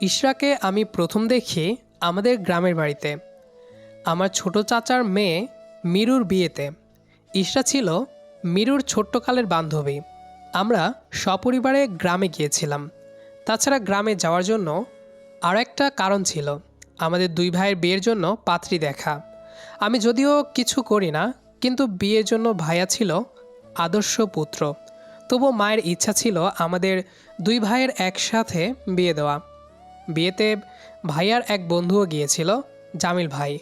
ইশরাকে আমি প্রথম দেখি আমাদের গ্রামের বাড়িতে। আমার ছোট চাচার মেয়ে মিরুর বিয়েতে। ইশরা ছিল মিরুর ছোট্টকালের বান্ধবী। আমরা সপরিবারে গ্রামে গিয়েছিলাম। তাছাড়া গ্রামে যাওয়ার জন্য আরও একটা কারণ ছিল আমাদের দুই ভাইয়ের বিয়ের জন্য পাত্রী দেখা। আমি যদিও কিছু করি না, কিন্তু বিয়ের জন্য ভাইয়া ছিল আদর্শ পুত্র। তবু মায়ের ইচ্ছা ছিল আমাদের দুই ভাইয়ের একসাথে বিয়ে দেওয়া। বিয়েতে ভাইয়ার এক বন্ধুও গিয়েছিল, জামিল ভাই।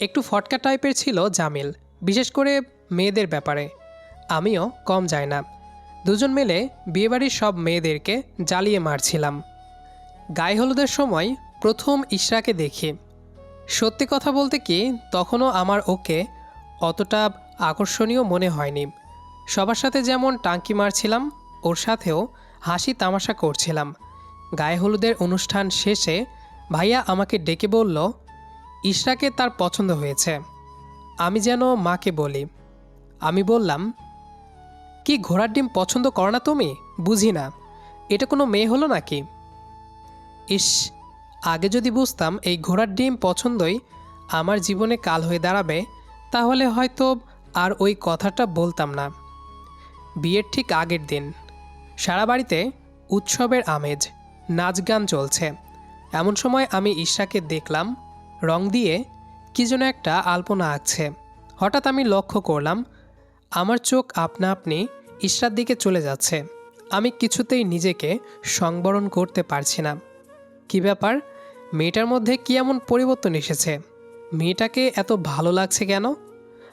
একটু ফটকা টাইপের ছিল জামিল, বিশেষ করে মেয়েদের ব্যাপারে। আমিও কম যাই না। দুজন মিলে বিয়েবাড়ির সব মেয়েদেরকে জ্বালিয়ে মারছিলাম। গায়ে হলুদের সময় প্রথম ইশরাকে দেখি। সত্যি কথা বলতে কি, তখনও আমার ওকে অতটা আকর্ষণীয় মনে হয়নি। সবার সাথে যেমন টাঙ্কি মারছিলাম, ওর সাথেও হাসি তামাশা করছিলাম। গায়ে হলুদের অনুষ্ঠান শেষে ভাইয়া আমাকে ডেকে বলল, ইশরাকে তার পছন্দ হয়েছে। আমি যেন মাকে বলি। আমি বললাম, কি ঘোড়ার ডিম পছন্দ করো না তুমি? বুঝি না। এটা কোনো মেয়ে হলো নাকি? ইস, আগে যদি বুঝতাম এই ঘোড়ার ডিম পছন্দই আমার জীবনে কাল হয়ে দাঁড়াবে, তাহলে হয়তো আর ওই কথাটা বলতাম না। বিয়ের ঠিক আগের দিন, সারা বাড়িতে উৎসবের আমেজ। নাচ গান চলছে। এমন সময় আমি ঈশাকে দেখলাম, রং দিয়ে কি যেন একটা আলপনা আঁকছে। হঠাৎ আমি লক্ষ্য করলাম, আমার চোখ আপনা আপনি ঈশার দিকে চলে যাচ্ছে। আমি কিছুতেই নিজেকে সংবরণ করতে পারছি না। কি ব্যাপার? মেয়েটার মধ্যে কি এমন পরিবর্তন এসেছে? মেয়েটাকে এত ভালো লাগছে কেন?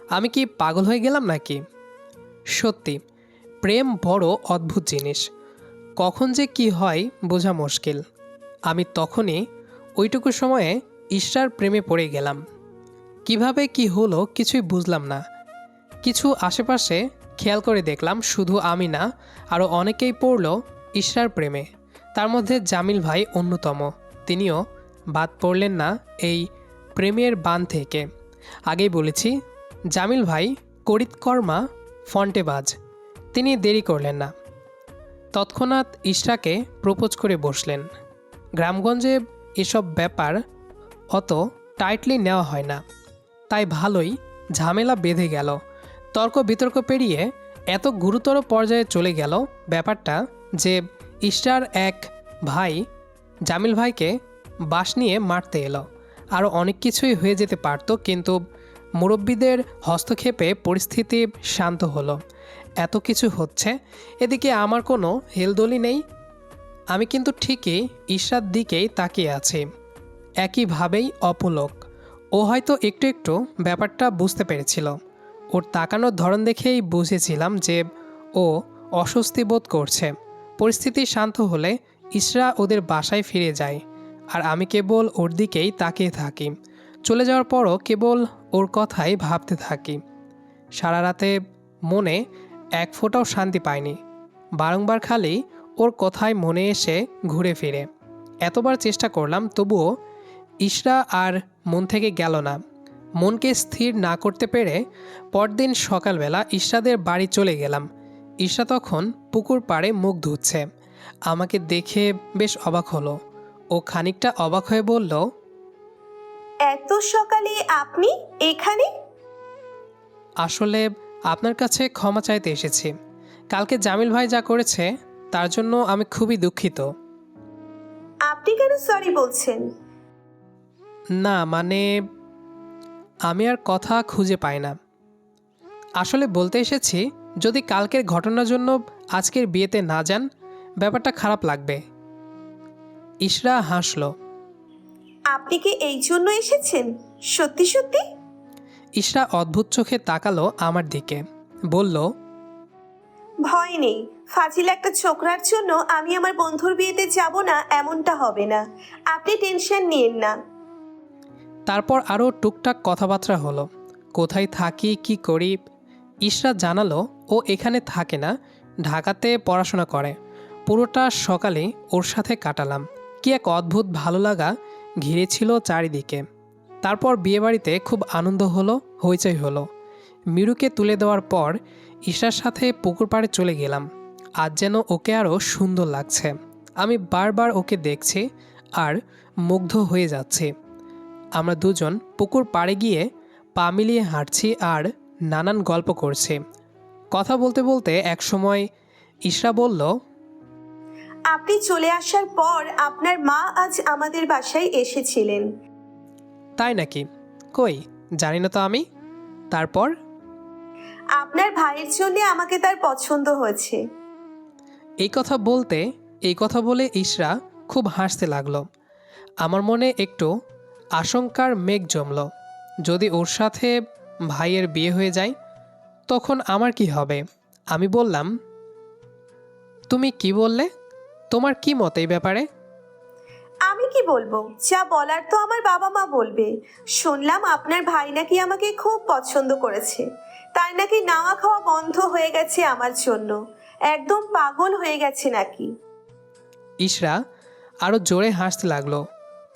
আমি কি পাগল হয়ে গেলাম নাকি? সত্যি, প্রেম বড় অদ্ভুত জিনিস। কখন যে কি হয় বোঝা মুশকিল। আমি তখনই ওইটুকু সময়ে ঈশ্বর প্রেমে পড়ে গেলাম। কীভাবে কি হলো কিছুই বুঝলাম না। কিছু আশেপাশে খেয়াল করে দেখলাম শুধু আমি না আরও অনেকেই পড়ল ঈশ্বর প্রেমে। তার মধ্যে জামিল ভাই অন্যতম। তিনিও, বাদ পড়লেন না এই প্রেমের বান থেকে। আগেই বলেছি, জামিল ভাই করিতকর্মা ফন্টেবাজ। তিনি দেরি করলেন না। তৎক্ষণাৎ ইশরাকে প্রপোজ করে বসলেন। গ্রামগঞ্জে এসব ব্যাপার অত টাইটলি নেওয়া হয় না। তাই ভালোই ঝামেলা বেঁধে গেল। তর্ক বিতর্ক পেরিয়ে এত গুরুতর পর্যায়ে চলে গেল ব্যাপারটা যে ইশরার এক ভাই জামিল ভাইকে বাস নিয়ে মারতে এলো। আরও অনেক কিছুই হয়ে যেতে পারতো, কিন্তু মুরব্বীদের হস্তক্ষেপে পরিস্থিতি শান্ত হলো। এত কিছু হচ্ছে, এদিকে আমার কোনো হেলদোলি নেই। আমি কিন্তু ঠিকই ঈশার দিকেই তাকিয়ে আছি। একইভাবেই অপলোক। ও হয়তো একটু একটু ব্যাপারটা বুঝতে পেরেছিল। ওর তাকানোর ধরন দেখেই বুঝেছিলাম যে ও অস্বস্তি বোধ করছে। পরিস্থিতি শান্ত হলে ইশরা ওদের বাসায় ফিরে যায়। আর আমি কেবল ওর দিকেই তাকিয়ে থাকি। চলে যাওয়ার পরও কেবল ওর কথাই ভাবতে থাকি। সারা রাতে মনে এক ফোঁটাও শান্তি পায়নি। বারংবার খালি ওর কথায় মনে এসে ঘুরে ফিরে। এতবার চেষ্টা করলাম তবুও ইশরা আর মন থেকে গেল না। মনকে স্থির না করতে পেরে পরদিন সকালবেলা ইশরাদের বাড়ি চলে গেলাম। ঈশা তখন পুকুর পাড়ে মুখ ধুচ্ছে। আমাকে দেখে বেশ অবাক হলো। ও খানিকটা অবাক হয়ে বলল এত সকালে আপনি এখানে? আসলে আপনার কাছে ক্ষমা চাইতে এসেছি। কালকে জামিল ভাই যা করেছে তার জন্য আমি খুবই দুঃখিত। আপনি কেন সরি বলছেন? না মানে আমি আর কথা খুঁজে পাই না। আসলে বলতে এসেছি যদি কালকের ঘটনার জন্য আজকের বিয়েতে না যান ব্যাপারটা খারাপ লাগবে। ইশরা হাসলো। আপনি কি এই জন্য এসেছেন? সত্যি সত্যি? ইশরা অদ্ভুত চোখে তাকালো আমার দিকে। বলল ভয় নেই। ফাজিল একটা ছোকরার জন্য আমি আমার বন্ধুর বিয়েতে যাব না এমনটা হবে না। আপনি টেনশন নিয়েন না। তারপর আরও টুকটাক কথাবার্তা হলো। কোথায় থাকি কি করি? ইশরা জানালো ও এখানে থাকে না। ঢাকাতে পড়াশোনা করে। পুরোটা সকালে ওর সাথে কাটালাম। কি এক অদ্ভুত ভালো লাগা। ঘিরেছিল চারিদিকে। তারপর বিয়েবাড়িতে খুব আনন্দ হলো, হইচই হলো। মিরুকে তুলে দেওয়ার পর ঈশার সাথে পুকুর পাড়ে চলে গেলাম। আজ যেন ওকে আরও সুন্দর লাগছে। আমি বারবার ওকে দেখছি আর মুগ্ধ হয়ে যাচ্ছি। আমরা দুজন পুকুর পাড়ে গিয়ে পা মিলিয়ে হাঁটছি আর নানান গল্প করছি। কথা বলতে বলতে একসময় ইশরা বলল, আপনি চলে আসার পর আপনার মা আজ আমাদের বাসায় এসেছিলেন। তাই নাকি? কই জানি না তো আমি। তারপর? আপনার ভাইয়ের জন্য আমাকে তার পছন্দ হয়েছে। এই কথা বলতে এই কথা বলে ইশরা খুব হাসতে লাগল। আমার মনে একটু আশঙ্কার মেঘ জমল। যদি ওর সাথে ভাইয়ের বিয়ে হয়ে যায় তখন আমার কি হবে? আমি বললাম তুমি কি বললে? তোমার কি মত এই ব্যাপারে? কি বলব? যা বলার তো আমার বাবা মা বলবে। শুনলাম আপনার ভাই নাকি আমাকে খুব পছন্দ করেছে। তাই নাকি নাওয়া খাওয়া বন্ধ হয়ে গেছে আমার জন্য। একদম পাগল হয়ে গেছে নাকি। ইশরা আরও জোরে হাসতে লাগল।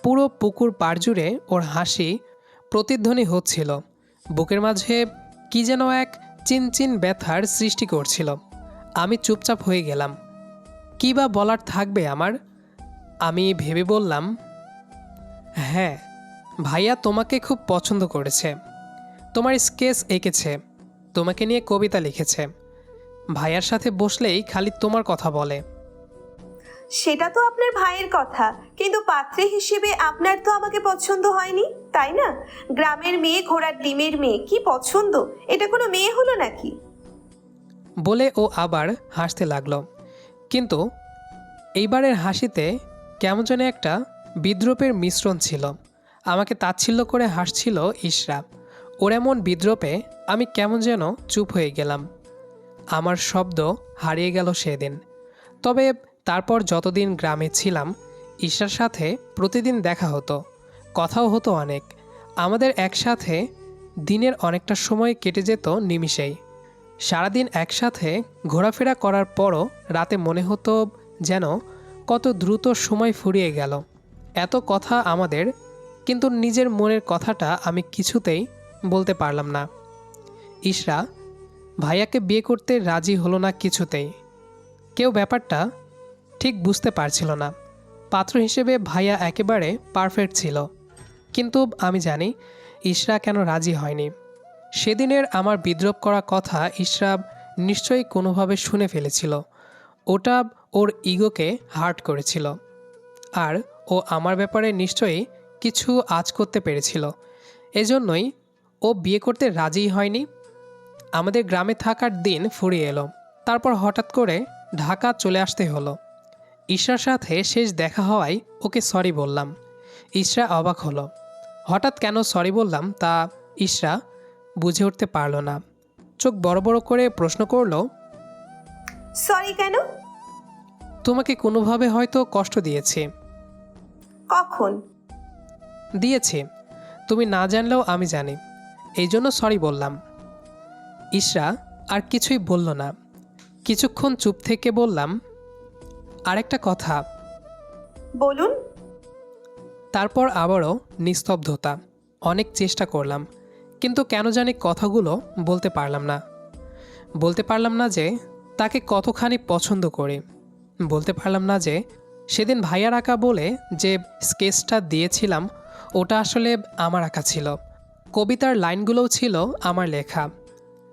পুরো পুকুর পাড় জুড়ে ওর হাসি প্রতিধ্বনি হচ্ছিল। বুকের মাঝে কি যেন এক চিনচিন ব্যথার সৃষ্টি করছিল। আমি চুপচাপ হয়ে গেলাম। কী বা বলার থাকবে আমার? আমি ভেবে বললাম হ্যাঁ ভাইয়া তোমাকে খুব পছন্দ করেছে। তোমার স্কেচ এঁকেছে তোমাকে নিয়ে কবিতা লিখেছে। ভাইয়ার সাথে বসলেই খালি তোমার কথা বলে। সেটা তো আপনার ভাইয়ের কথা কিন্তু পাত্রী হিসেবে আপনার তো আমাকে পছন্দ হয়নি তাই না? গ্রামের মেয়ে ঘোড়ার ডিমের মেয়ে কি পছন্দ? এটা কোনো মেয়ে হলো নাকি? বলে ও আবার হাসতে লাগল। কিন্তু এইবারের হাসিতে কেমন যেন একটা বিদ্রোপের মিশ্রণ ছিল। আমাকে তাচ্ছিল্য করে হাসছিল ইশরা। ওর এমন বিদ্রোপে আমি কেমন যেন চুপ হয়ে গেলাম। আমার শব্দ হারিয়ে গেল সেদিন। তবে তারপর যতদিন গ্রামে ছিলাম ঈশার সাথে প্রতিদিন দেখা হতো। কথাও হতো অনেক। আমাদের একসাথে দিনের অনেকটা সময় কেটে যেত নিমিষেই। সারাদিন একসাথে ঘোরাফেরা করার পরও রাতে মনে হতো যেন কত দ্রুত সময় ফুরিয়ে গেল। এত কথা আমাদের, কিন্তু নিজের মনের কথাটা আমি কিছুতেই বলতে পারলাম না। ইশরা, ভাইয়াকে বিয়ে করতে রাজি হলো না কিছুতেই। কেউ ব্যাপারটা ঠিক বুঝতে পারছিল না। পাত্র হিসেবে ভাইয়া একেবারে পারফেক্ট ছিল। কিন্তু আমি জানি, ইশরা কেন রাজি হয়নি। সেদিনের আমার বিদ্রোপ করা কথা ইশরাব নিশ্চয়ই কোনোভাবে শুনে ফেলেছিল। ওটা ওর ইগোকে হার্ট করেছিল। আর ও আমার ব্যাপারে নিশ্চয়ই কিছু আজ করতে পেরেছিল। এজন্যই ও বিয়ে করতে রাজিই হয়নি। আমাদের গ্রামে থাকার দিন ফুরিয়ে এলো। তারপর হঠাৎ করে ঢাকা চলে আসতে হলো। ঈশার সাথে শেষ দেখা হওয়ায় ওকে সরি বললাম। ইশরা অবাক হলো। হঠাৎ কেন সরি বললাম তা ইশরা বুঝে উঠতে পারল না। চোখ বড় বড় করে প্রশ্ন করল সরি কেন? তোমাকে কোনোভাবে হয়তো কষ্ট দিয়েছে। কখন? দিয়েছে। তুমি না জানলেও আমি জানি। এই জন্য সরি বললাম। ইশরা আর কিছুই বলল না। কিছুক্ষণ চুপ থেকে বললাম আরেকটা কথা। বলুন। তারপর আবারও নিস্তব্ধতা। অনেক চেষ্টা করলাম। কিন্তু কেন জানি কথাগুলো বলতে পারলাম না। বলতে পারলাম না যে তাকে কতখানি পছন্দ করি। বলতে পারলাম না যে সেদিন ভাইয়ার আঁকা বলে যে স্কেচটা দিয়েছিলাম ওটা আসলে আমার আঁকা ছিল। কবিতার লাইনগুলোও ছিল আমার লেখা।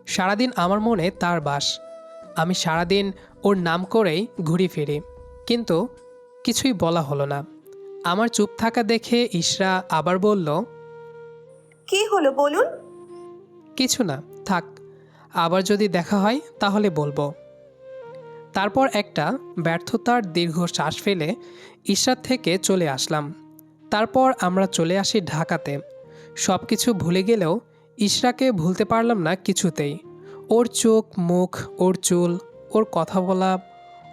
সারাদিন আমার মনে তার বাস। আমি সারাদিন ওর নাম করেই ঘুরি ফিরি। কিন্তু কিছুই বলা হলো না। আমার চুপ থাকা দেখে ইশরা আবার বলল কি হলো বলুন? কিছু না থাক। আবার যদি দেখা হয় তাহলে বলব। তারপর একটা ব্যর্থতার দীর্ঘ শ্বাস ফেলে ঈশ্বর থেকে চলে আসলাম। তারপর আমরা চলে আসি ঢাকাতে। সব কিছু ভুলে গেলেও ইশরাকে ভুলতে পারলাম না কিছুতেই। ওর চোখ, মুখ, ওর চুল, ওর কথা বলা,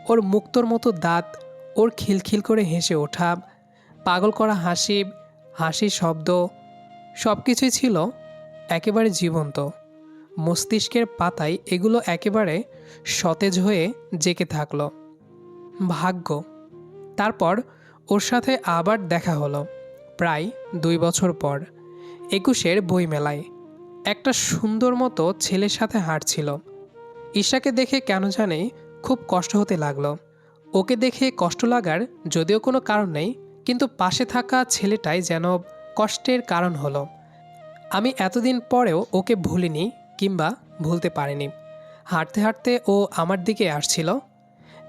ওর মুক্তর মতো দাঁত, ওর খিলখিল করে হেসে ওঠা, পাগল করা হাসি, হাসির শব্দ সব কিছুই ছিল একেবারে জীবন্ত। মস্তিষ্কের পাতায় এগুলো একেবারে সতেজ হয়ে জেকে থাকল। ভাগ্য। তারপর ওর সাথে আবার দেখা হলো, প্রায় দুই বছর পর, একুশের বইমেলায়। একটা সুন্দর মতো ছেলের সাথে হাঁটছিল। ঈশাকে দেখে কেন জানে খুব কষ্ট হতে লাগল। ওকে দেখে কষ্ট লাগার যদিও কোনো কারণ নেই, কিন্তু পাশে থাকা ছেলেটাই যেন কষ্টের কারণ হলো। আমি এতদিন পরেও ওকে ভুলিনি কিংবা ভুলতে পারিনি। হাঁটতে হাঁটতে ও আমার দিকে আসছিল।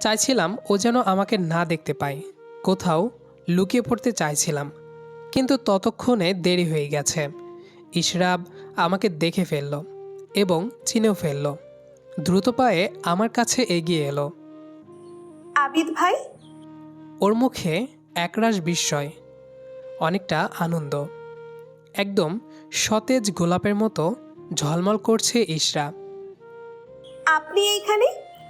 চাইছিলাম ও যেন আমাকে না দেখতে পায়। কোথাও লুকিয়ে পড়তে চাইছিলাম। কিন্তু ততক্ষণে দেরি হয়ে গেছে। ইশরাব আমাকে দেখে ফেলল এবং চিনেও ফেলল। দ্রুত পায়ে আমার কাছে এগিয়ে এলো। আবিদ ভাই? ওর মুখে একরাশ বিস্ময় অনেকটা আনন্দ। একদম সতেজ গোলাপের মতো ঝলমল করছে ইশরা। আপনি এইখানে?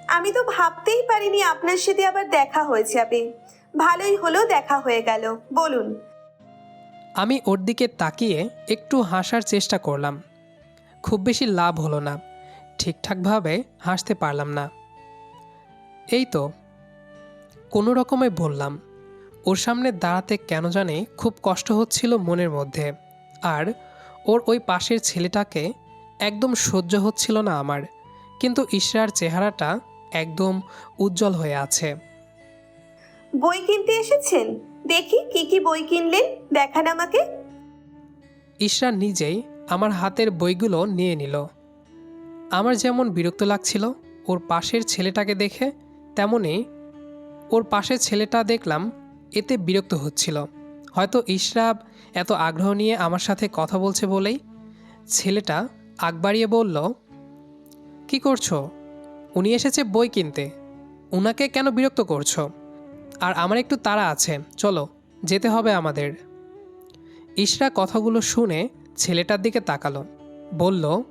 আমি তো ভাবতেই পারিনি আপনার সাথে আবার দেখা হয়ে যাবে। ভালোই হলো দেখা হয়ে গেল বলুন। আমি ওর দিকে তাকিয়ে একটু হাসার চেষ্টা করলাম। খুব বেশি লাভ হলো না। ঠিকঠাকভাবে হাসতে পারলাম না। এই তো কোনো রকমে বললাম ওর সামনে দাঁড়াতে কেন জানে খুব কষ্ট হচ্ছিল মনের মধ্যে। আর ওর ওই পাশের ছেলেটাকে একদম সহ্য হচ্ছিল না আমার কিন্তু ইশরার চেহারাটা একদম উজ্জ্বল হয়ে আছে। বই কিনতে এসেছেন? দেখি কি কি বই কিনলেন? দেখান আমাকে। ঈশ্বর নিজেই আমার হাতের বইগুলো নিয়ে নিল। আমার যেমন বিরক্ত লাগছিল ওর পাশের ছেলেটাকে দেখে তেমনই ওর পাশের ছেলেটা দেখলাম এতে বিরক্ত হচ্ছিল। হয়তো ইশরাব এত আগ্রহ নিয়ে আমার সাথে কথা বলছে বলেই ছেলেটা আগ বাড়িয়ে বলল, কি করছ? উনি এসেছে বই কিনতে। উনাকে কেন বিরক্ত করছ? আর আমার একটু তাড়া আছে। চলো, যেতে হবে আমাদের। ইশরা কথাগুলো শুনে ছেলেটার দিকে তাকালো। বলল,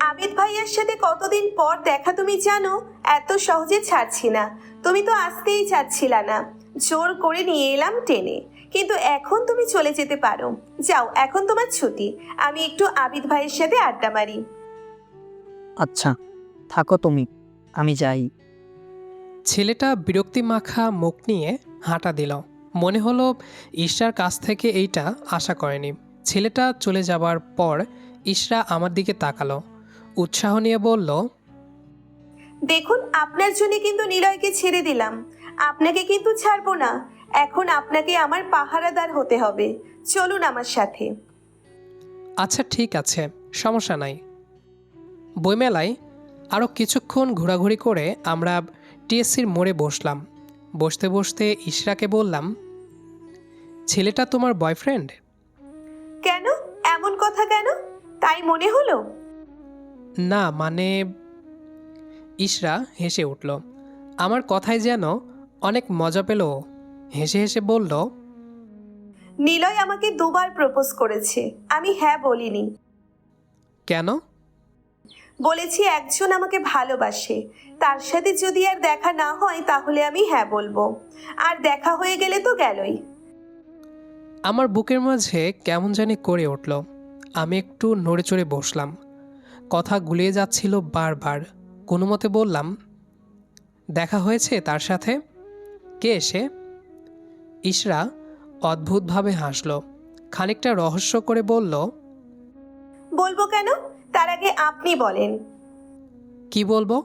আবিদ ভাইয়ের সাথে কতদিন পর দেখা তুমি জানো? এত সহজে ছাড়ছি না। তুমি তো আসতেই চাচ্ছিলা না। জোর করে নিয়ে এলাম টেনে। কিন্তু এখন তুমি চলে যেতে পারো। যাও এখন তোমার ছুটি। আমি একটু আবিদ ভাইয়ের সাথে আড্ডা মারি। আচ্ছা থাকো তুমি আমি যাই। ছেলেটা বিরক্তি মাখা মুখ নিয়ে হাঁটা দিল। মনে হলো ঈশার কাছ থেকে এইটা আশা করেনি। ছেলেটা চলে যাবার পর ঈশরা আমার দিকে তাকালো। উৎসাহ নিয়ে বলল দেখুন আপনার জন্য কিন্তু নিলয়কে ছেড়ে দিলাম। আপনাকে কিন্তু ছাড়বো না। এখন আপনাকে আমার পাহারাদার হতে হবে। চলুন আমার সাথে। আচ্ছা ঠিক আছে সমস্যা নাই। বইমেলায় আরও কিছুক্ষণ ঘোরাঘুরি করে আমরা টিএসসির মোড়ে বসলাম। বসতে বসতে ইশরাকে বললাম ছেলেটা তোমার বয়ফ্রেন্ড? কেন? এমন কথা কেন? তাই মনে হলো? না মানে ইশরা হেসে উঠল আমার কথায় যেন অনেক মজা পেল। হেসে হেসে বলল নিলয় আমাকে দুবার প্রপোজ করেছে। আমি হ্যাঁ বলিনি। কেন? বলেছি একজন আমাকে ভালোবাসে। তার সাথে যদি আর দেখা না হয় তাহলে আমি হ্যাঁ বলব। আর দেখা হয়ে গেলে তো গেলই। আমার বুকের মাঝে কেমন জানি করে উঠল। আমি একটু নড়ে চড়ে বসলাম। কথা গুলিয়ে যাচ্ছিল বারবার। কোনো মতে বললাম দেখা হয়েছে তার সাথে? কে এসে ইশরা অদ্ভুতভাবে হাসল। খানিকটা রহস্য করে বলল বলব কেন? তার আগে আপনি বলেন। কি বলব?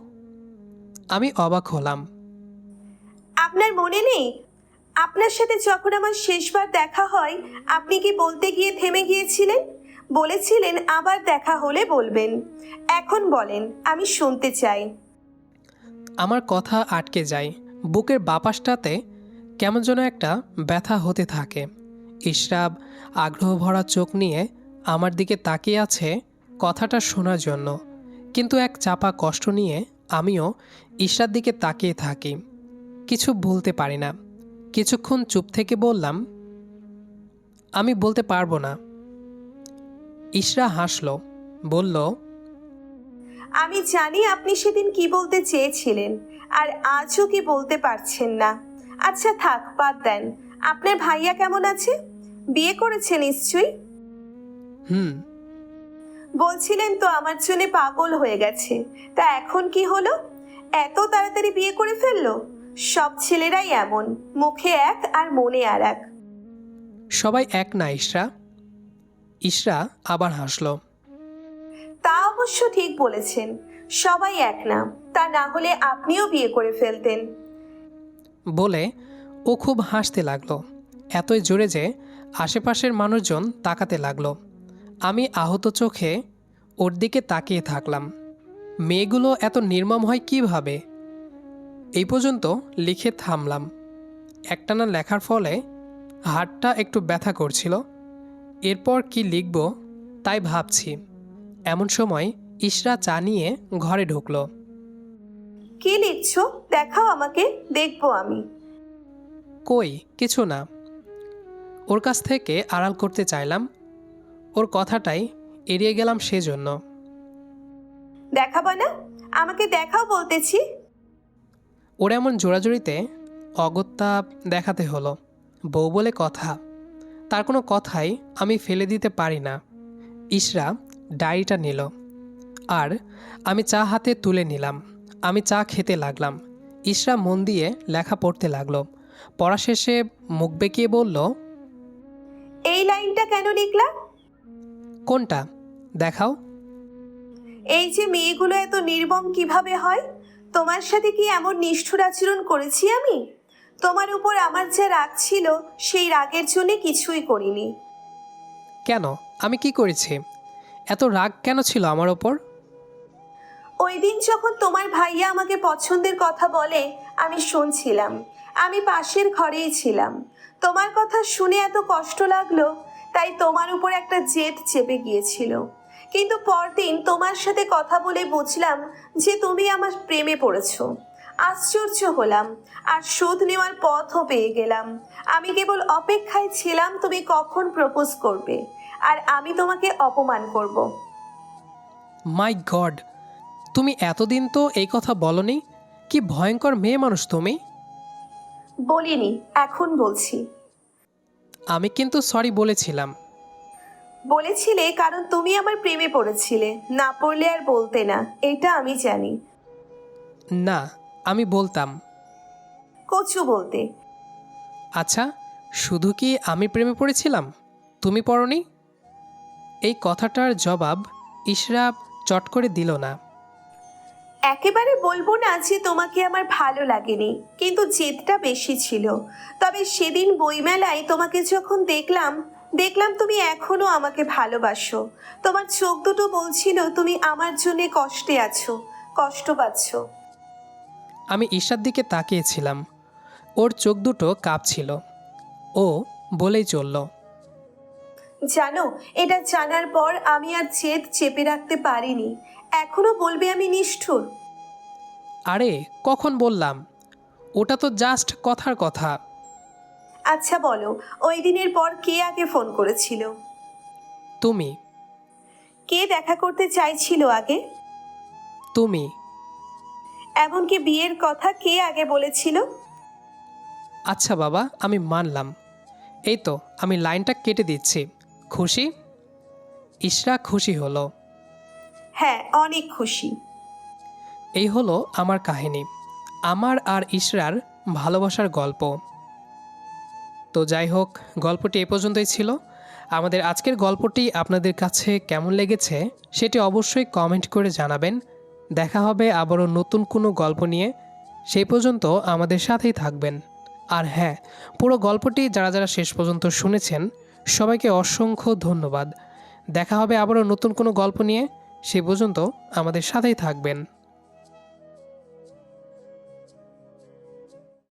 আমি অবাক হলাম। আপনার মনে নেই? আপনার সাথে যখন আমার শেষবার দেখা হয় আপনি কি বলতে গিয়ে থেমে গিয়েছিলেন? বলেছিলেন আবার দেখা হলে বলবেন। এখন বলেন আমি শুনতে চাই। আমার কথা আটকে যায়। বুকের বাপাসটাতে কেমন যেন একটা ব্যথা হতে থাকে। ইশরাব আগ্রহ ভরা চোখ নিয়ে আমার দিকে তাকিয়ে আছে কথাটা শোনার জন্য। কিন্তু এক চাপা কষ্ট নিয়ে আমিও ইশরার দিকে তাকিয়ে থাকি। কিছু বলতে পারি না। কিছুক্ষণ চুপ থেকে বললাম, আমি বলতে পারব না। ইশরা হাসলো, বলল, আমি জানি আপনি সেদিন কি বলতে চেয়েছিলেন, আর আজও কি বলতে পারছেন না। আচ্ছা থাক বাদ দেন। আপনার ভাইয়া কেমন আছে? বিয়ে করেছে নিশ্চয়ই? হুম। বলছিলেন তো আমার জন্য পাগল হয়ে গেছে। তা এখন কি হলো? এত তাড়াতাড়ি বিয়ে করে ফেলল? সব ছেলেরাই এমন মুখে এক আর মনে আর এক। সবাই এক না ইশরা। ইশরা আবার হাসলো। তা অবশ্য ঠিক বলেছেন। সবাই এক না তা না হলে আপনিও বিয়ে করে ফেলতেন। বলে ও খুব হাসতে লাগল। এতই জোরে যে আশেপাশের মানুষজন তাকাতে লাগল। আমি আহত চোখে ওর দিকে তাকিয়ে থাকলাম। মেয়েগুলো এত নির্মম হয় কীভাবে? এই পর্যন্ত লিখে থামলাম। একটানা লেখার ফলে হাতটা একটু ব্যথা করছিল। এরপর কি লিখব তাই ভাবছি। এমন সময় ইশরা চা নিয়ে ঘরে ঢুকলো। কি লিখছো? দেখাও আমাকে দেখব আমি। কই? কিছু না। ওর কাছ থেকে আড়াল করতে চাইলাম। ওর কথাটাই এড়িয়ে গেলাম সেজন্য। দেখাবা না? আমাকে দেখাও বলতেছি। ওর এমন জোড়াজুড়িতে অগত্যা দেখাতে হলো। বউ বলে কথা। তার কোনো কথাই আমি ফেলে দিতে পারি না। ইশরা ডায়েরিটা নিল। আর আমি চা হাতে তুলে নিলাম। আমি চা খেতে লাগলাম। ইশরা মন দিয়ে লেখা পড়তে লাগল। পড়া শেষে মুখ বেঁকিয়ে বলল এই লাইনটা কেন লিখলা? কোনটা? দেখাও। এই যে মেয়েগুলো এত নির্মম কীভাবে হয়? তোমার সাথে কি এমন নিষ্ঠুর আচরণ করেছি আমি? তোমার উপর আমার যে রাগ ছিল সেই রাগের জন্য কিছুই করিনি। কেন? আমি কি করেছি? এত রাগ কেন ছিল আমার ওপর ওই দিন যখন তোমার ভাইয়া আমাকে পছন্দের কথা বলে, আমি শুনছিলাম। আমি পাশের ঘরেই ছিলাম। তোমার কথা শুনে এত কষ্ট লাগল, তাই তোমার উপর একটা জেদ চেপে গিয়েছিল। কিন্তু পরদিন তোমার সাথে কথা বলে বুঝলাম যে তুমি আমার প্রেমে পড়েছো। আশ্চর্য হলাম, আর শোধ নেওয়ার পথও পেয়ে গেলাম। আমি কেবল অপেক্ষায় ছিলাম তুমি কখন প্রপোজ করবে, আর আমি তোমাকে অপমান করব। মাই গড তুমি এতদিন তো এই কথা বলনি? কি ভয়ঙ্কর মেয়ে মানুষ তুমি? বলিনি এখন বলছি। আমি কিন্তু সরি বলেছিলাম। বলেছিলে কারণ তুমি আমার প্রেমে পড়েছিলে না পড়লে আর বলতে না এটা আমি জানি। না আমি বলতাম। কচু বলতে। আচ্ছা শুধু কি আমি প্রেমে পড়েছিলাম? তুমি পড়নি? এই কথাটার জবাব ইশরা চট করে দিল না। একেবারে বলব না যে তোমাকে আমার ভালো লাগেনি কিন্তু জেদটা বেশি ছিল। তবে সেদিন বইমেলায় তোমাকে যখন দেখলাম দেখলাম তুমি এখনও আমাকে ভালোবাসো। তোমার চোখ দুটো বলছিল তুমি আমার জন্য কষ্টে আছো কষ্ট পাচ্ছ। আমি ঈশার দিকে তাকিয়েছিলাম। ওর চোখ দুটো কাঁপছিল। ও বলেই চলল জানো এটা জানার পর আমি আর জেদ চেপে রাখতে পারিনি। এখনও বলবে আমি নিষ্ঠুর। আরে কখন বললাম? ওটা তো জাস্ট কথার কথা। আচ্ছা বলো ওই দিনের পর কে আগে ফোন করেছিল? তুমি। কে দেখা করতে চাইছিল আগে? তুমি। এমনকি বিয়ের কথা কে আগে বলেছিল? আচ্ছা বাবা আমি মানলাম। এই তো আমি লাইনটা কেটে দিচ্ছি। খুশি? ইশরা খুশি হলো। হ্যাঁ অনেক খুশি। এই হলো আমার কাহিনী। আমার আর ইশরার ভালোবাসার গল্প। তো যাই হোক, গল্পটি এ পর্যন্তই ছিল। আমাদের আজকের গল্পটি আপনাদের কাছে কেমন লেগেছে সেটি অবশ্যই কমেন্ট করে জানাবেন। দেখা হবে আবারও নতুন কোনো গল্প নিয়ে। সেই পর্যন্ত আমাদের সাথেই থাকবেন। আর হ্যাঁ পুরো গল্পটি যারা যারা শেষ পর্যন্ত শুনেছেন, সবাইকে অসংখ্য ধন্যবাদ। দেখা হবে আবারও নতুন কোনো গল্প নিয়ে। সেই পর্যন্ত আমাদের সাথেই থাকবেন।